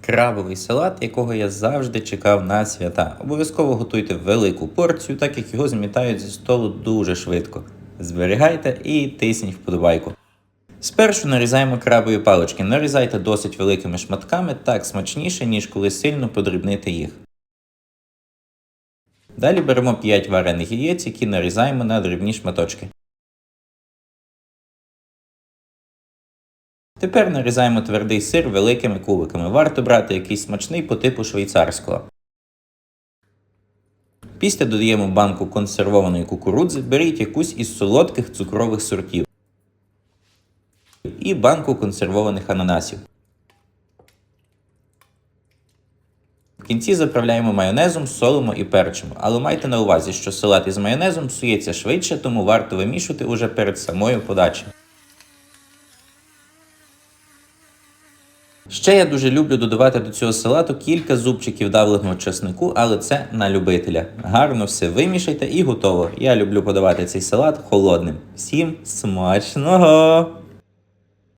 Крабовий салат, якого я завжди чекав на свята. Обов'язково готуйте велику порцію, так як його змітають зі столу дуже швидко. Зберігайте і тисніть вподобайку. Спершу нарізаємо крабові палички. Нарізайте досить великими шматками, так смачніше, ніж коли сильно подрібнити їх. Далі беремо 5 варених яєць, які нарізаємо на дрібні шматочки. Тепер нарізаємо твердий сир великими кубиками. Варто брати якийсь смачний по типу швейцарського. Після додаємо банку консервованої кукурудзи, беріть якусь із солодких цукрових сортів і банку консервованих ананасів. В кінці заправляємо майонезом, солимо і перчимо, але майте на увазі, що салат із майонезом псується швидше, тому варто вимішувати уже перед самою подачею. Ще я дуже люблю додавати до цього салату кілька зубчиків давленого чеснику, але це на любителя. Гарно все вимішайте і готово. Я люблю подавати цей салат холодним. Всім смачного!